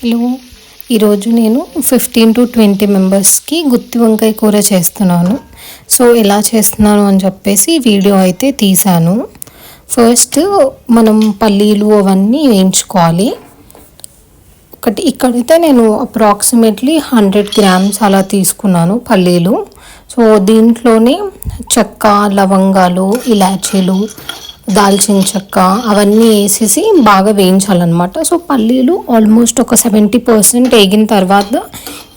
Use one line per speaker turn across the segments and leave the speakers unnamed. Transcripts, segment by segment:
Hello ఈరోజు నేను fifteen to twenty మెంబర్స్కి గుత్తి వంకాయ కూర చేస్తున్నాను. సో ఎలా చేస్తున్నాను అని చెప్పేసి వీడియో అయితే తీశాను. ఫస్ట్ మనం పల్లీలు అవన్నీ వేయించుకోవాలి. ఒకటి ఇక్కడైతే నేను అప్రాక్సిమేట్లీ హండ్రెడ్ గ్రామ్స్ అలా తీసుకున్నాను పల్లీలు. సో దీంట్లోనే చెక్క లవంగాలు ఇలాచీలు దాల్చిన చెక్క అవన్నీ వేసేసి బాగా వేయించాలన్నమాట. సో పల్లీలు ఆల్మోస్ట్ ఒక సెవెంటీ పర్సెంట్ వేగిన తర్వాత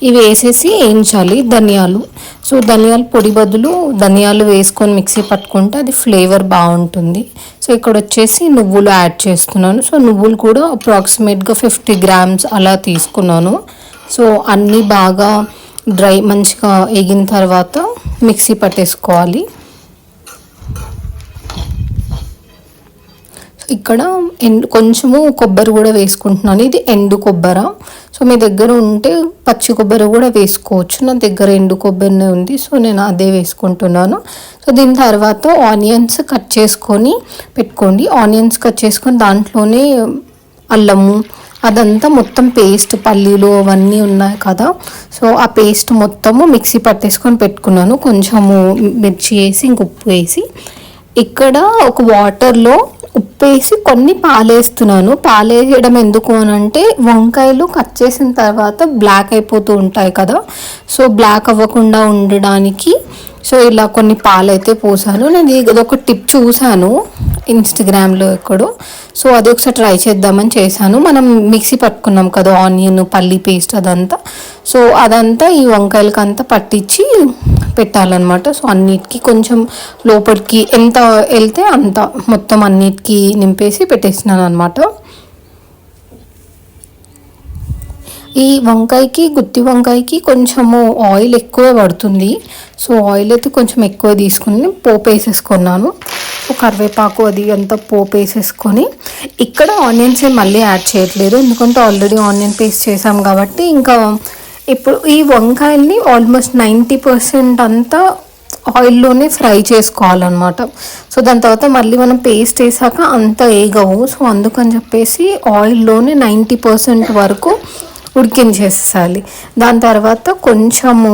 ఇవి వేసేసి వేయించాలి. ధనియాలు. సో ధనియాల పొడి బదులు ధనియాలు వేసుకొని మిక్సీ పట్టుకుంటే అది ఫ్లేవర్ బాగుంటుంది. సో ఇక్కడ వచ్చేసి నువ్వులు యాడ్ చేస్తున్నాను. సో నువ్వులు కూడా అప్రాక్సిమేట్గా ఫిఫ్టీ గ్రామ్స్ అలా తీసుకున్నాను. సో అన్నీ బాగా డ్రై మంచిగా వేగిన తర్వాత మిక్సీ పట్టేసుకోవాలి. ఇక్కడ ఎండు కొంచెము కొబ్బరి కూడా వేసుకుంటున్నాను. ఇది ఎండు కొబ్బరి. సో మీ దగ్గర ఉంటే పచ్చి కొబ్బరి కూడా వేసుకోవచ్చు. నా దగ్గర ఎండు కొబ్బరినే ఉంది సో నేను అదే వేసుకుంటున్నాను. సో దీని తర్వాత ఆనియన్స్ కట్ చేసుకొని పెట్టుకోండి. ఆనియన్స్ కట్ చేసుకొని దాంట్లోనే అల్లము అదంతా మొత్తం పేస్ట్ పల్లీలు అవన్నీ ఉన్నాయి కదా. సో ఆ పేస్ట్ మొత్తము మిక్సీ పట్టేసుకొని పెట్టుకున్నాను. కొంచెము మిర్చి వేసి ఇంక ఉప్పు వేసి. ఇక్కడ ఒక వాటర్లో వేసి కొన్ని పాలేస్తున్నాను. పాలేయడం ఎందుకు అని అంటే వంకాయలు కట్ చేసిన తర్వాత బ్లాక్ అయిపోతూ ఉంటాయి కదా. సో బ్లాక్ అవ్వకుండా ఉండడానికి సో ఇలా కొన్ని పాలైతే పోసాను. నేను ఇదొక టిప్ చూశాను ఇన్స్టాగ్రామ్లో ఎక్కడో. సో అది ఒకసారి ట్రై చేద్దామని చేశాను. మనం మిక్సీ పట్టుకున్నాం కదా ఆనియన్ పల్లి పేస్ట్ అదంతా. సో అదంతా ఈ వంకాయలకి అంతా పట్టించి పెట్టాలన్నమాట. సో అన్నిటికీ కొంచెం లోపలికి ఎంత వెళ్తే అంత మొత్తం అన్నిటికీ నింపేసి పెట్టేసినాను అనమాట ఈ వంకాయకి గుత్తి వంకాయకి కొంచెము ఆయిల్ ఎక్కువ పడుతుంది. సో ఆయిల్ అయితే కొంచెం ఎక్కువ తీసుకుని పోపు వేసేసుకున్నాను సో కరివేపాకు అది అంతా పోపు వేసేసుకొని ఇక్కడ ఆనియన్స్ మళ్ళీ యాడ్ చేయట్లేదు. ఎందుకంటే ఆల్రెడీ ఆనియన్ పేస్ట్ చేసాం కాబట్టి ఇంకా ఇప్పుడు ఈ వంకాయల్ని ఆల్మోస్ట్ నైంటీ పర్సెంట్ అంతా ఆయిల్లోనే ఫ్రై చేసుకోవాలన్నమాట. సో దాని తర్వాత మళ్ళీ మనం పేస్ట్ వేసాక అంత వేగవు. సో అందుకని చెప్పేసి ఆయిల్లోనే నైంటీ పర్సెంట్ వరకు ఉడికించేసేసాలి దాని తర్వాత కొంచెము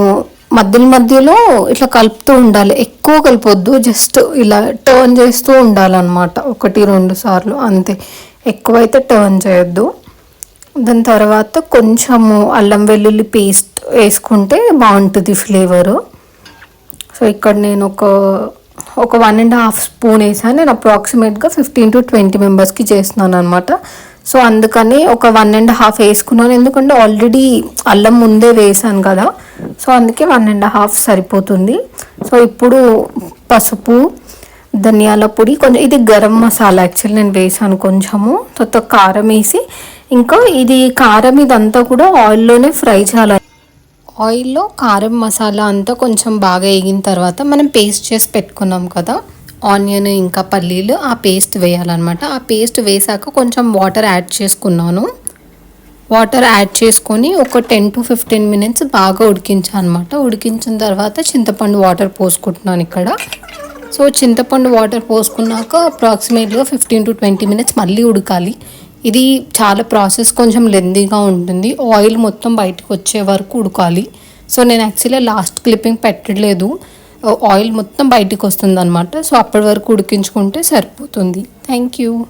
మధ్యలో మధ్యలో ఇట్లా కలుపుతూ ఉండాలి. ఎక్కువ కలిపొద్దు జస్ట్ ఇలా టర్న్ చేస్తూ ఉండాలన్నమాట. ఒకటి రెండు సార్లు అంతే. ఎక్కువైతే టర్న్ చేయొద్దు. దాని తర్వాత కొంచెము అల్లం వెల్లుల్లి పేస్ట్ వేసుకుంటే బాగుంటుంది ఫ్లేవరు. సో ఇక్కడ నేను ఒక ఒక వన్ అండ్ హాఫ్ స్పూన్ వేసాను. నేను అప్రాక్సిమేట్గా ఫిఫ్టీన్ టు ట్వంటీ మెంబర్స్కి చేస్తున్నాను అనమాట సో అందుకని ఒక వన్ అండ్ హాఫ్ వేసుకున్నాను. ఎందుకంటే ఆల్రెడీ అల్లం ముందే వేసాను కదా. సో అందుకే వన్ అండ్ హాఫ్ సరిపోతుంది. సో ఇప్పుడు పసుపు ధనియాల పొడి కొంచెం ఇది గరం మసాలా యాక్చువల్లీ నేను వేసాను కొంచెము. తర్వాత కారం వేసి ఇంకా ఇది కారం ఇదంతా కూడా ఆయిల్లోనే ఫ్రై చేయాలి. ఆయిల్లో కారం మసాలా అంతా కొంచెం బాగా వేగిన తర్వాత మనం పేస్ట్ చేసి పెట్టుకున్నాం కదా ఆనియన్ ఇంకా పల్లీలు ఆ పేస్ట్ వేయాలన్నమాట. ఆ పేస్ట్ వేసాక కొంచెం వాటర్ యాడ్ చేసుకున్నాను. వాటర్ యాడ్ చేసుకొని ఒక టెన్ టు ఫిఫ్టీన్ మినిట్స్ బాగా ఉడికించాలన్నమాట ఉడికించిన తర్వాత చింతపండు వాటర్ పోసుకుంటున్నాను ఇక్కడ. సో చింతపండు వాటర్ పోసుకున్నాక అప్రాక్సిమేట్గా ఫిఫ్టీన్ టు ట్వంటీ మినిట్స్ మళ్ళీ ఉడకాలి. ఇది చాలా ప్రాసెస్ కొంచెం లెందీగా ఉంటుంది. ఆయిల్ మొత్తం బయటకు వచ్చే వరకు ఉడకాలి. సో నేను యాక్చువల్లీ లాస్ట్ క్లిప్పింగ్ పెట్టలేదు. ఆయిల్ మొత్తం బయటకు వస్తుంది అనమాట సో అప్పటి వరకు ఉడికించుకుంటే సరిపోతుంది. Thank you